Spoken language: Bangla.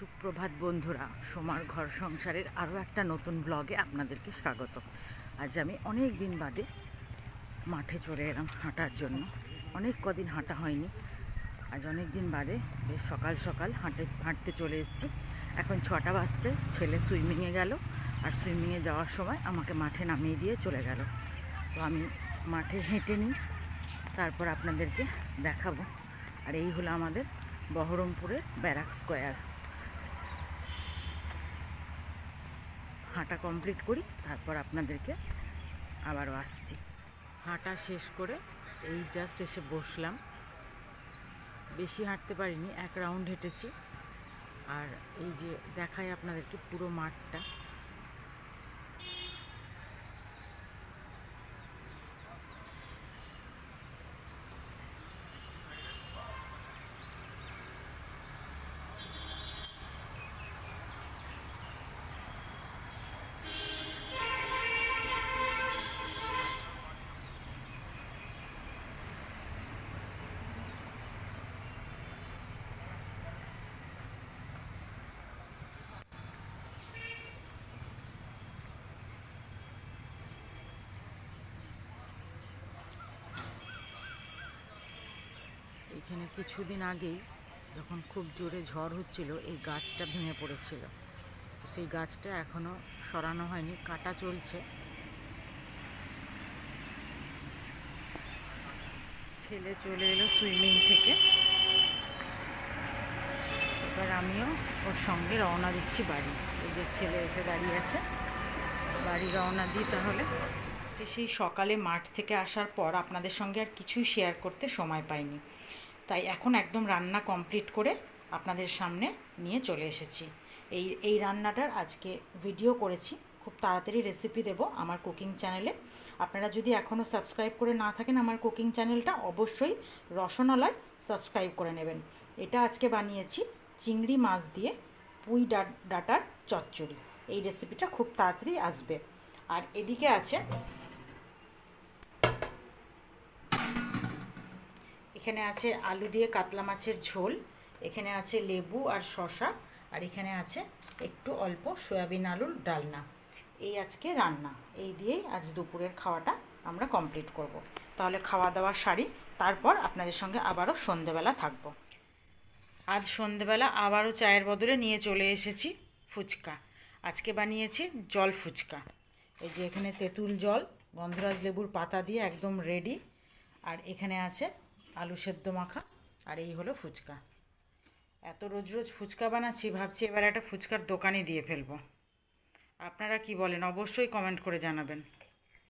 সুপ্রভাত বন্ধুরা, সোমার ঘর সংসারের আরও একটা নতুন ব্লগে আপনাদেরকে স্বাগত। আজ আমি অনেক দিন বাদে মাঠে চলে এলাম হাঁটার জন্য। অনেক কদিন হাঁটা হয়নি। আজ অনেক দিন বাদে বেশ সকাল সকাল হাঁটে, হাঁটতে চলে এসেছি। এখন ছটা বাজছে, ছেলে সুইমিংয়ে গেল আর সুইমিংয়ে যাওয়ার সময় আমাকে মাঠে নামিয়ে দিয়ে চলে গেল। তো আমি মাঠে হেঁটে নিই, তারপর আপনাদেরকে দেখাবো। আর এই হলো আমাদের বহরমপুরের ব্যারাক স্কোয়ার। হাঁটা কমপ্লিট করি, তারপর আপনাদেরকে আবারও আসছি। হাঁটা শেষ করে এই জাস্ট এসে বসলাম। বেশি হাঁটতে পারিনি, এক রাউন্ড হেঁটেছি। আর এই যে দেখায় আপনাদেরকে পুরো মাঠটা। এখানে কিছুদিন আগেই যখন খুব জোরে ঝড় হচ্ছিল, এই গাছটা ভেঙে পড়েছিল। তো সেই গাছটা এখনও সরানো হয়নি, কাটা চলছে। ছেলে চলে এলো সুইমিং থেকে। এবার আমিও ওর সঙ্গে রওনা দিচ্ছি বাড়ি। এই যে ছেলে এসে দাঁড়িয়ে আছে, বাড়ি রওনা দিই তাহলে। সেই সকালে মাঠ থেকে আসার পর আপনাদের সঙ্গে আর কিছুই শেয়ার করতে সময় পাইনি। তাই এখন একদম রান্না কমপ্লিট করে আপনাদের সামনে নিয়ে চলে এসেছি। এই এই রান্নাটার আজকে ভিডিও করেছি। খুব তাড়াতাড়ি রেসিপি দেব আমার কুকিং চ্যানেলে আপনারা যদি এখনও সাবস্ক্রাইব করে না থাকেন আমার কুকিং চ্যানেলটা অবশ্যই রসনালয় সাবস্ক্রাইব করে নেবেন। এটা আজকে বানিয়েছি চিংড়ি মাছ দিয়ে পুঁই ডাটার চচ্চড়ি। এই রেসিপিটা খুব তাড়াতাড়ি আসবে। আর এদিকে আছে এখানে আছে আলু দিয়ে কাতলা মাছের ঝোল, এখানে আছে লেবু আর শশা আর এখানে আছে একটু অল্প সয়াবিন আলুর ডালনা। এই আজকে রান্না, এই দিয়েই আজ দুপুরের খাওয়াটা আমরা কমপ্লিট করব। তাহলে খাওয়া দাওয়া সারি, তারপর আপনাদের সঙ্গে আবারও সন্ধেবেলা থাকব। আজ সন্ধেবেলা আবারও চায়ের বদলে নিয়ে চলে এসেছি ফুচকা। আজকে বানিয়েছি জল ফুচকা। এই যে এখানে তেঁতুল জল, গন্ধরাজ লেবুর পাতা দিয়ে একদম রেডি আর এখানে আছে আলু সেদ্ধ মাখা আর এই হলো ফুচকা। এত রোজ রোজ ফুচকা বানাচ্ছি, ভাবছি এবার একটা ফুচকার দোকানে দিয়ে ফেলব। আপনারা কি বলেন? অবশ্যই কমেন্ট করে জানাবেন।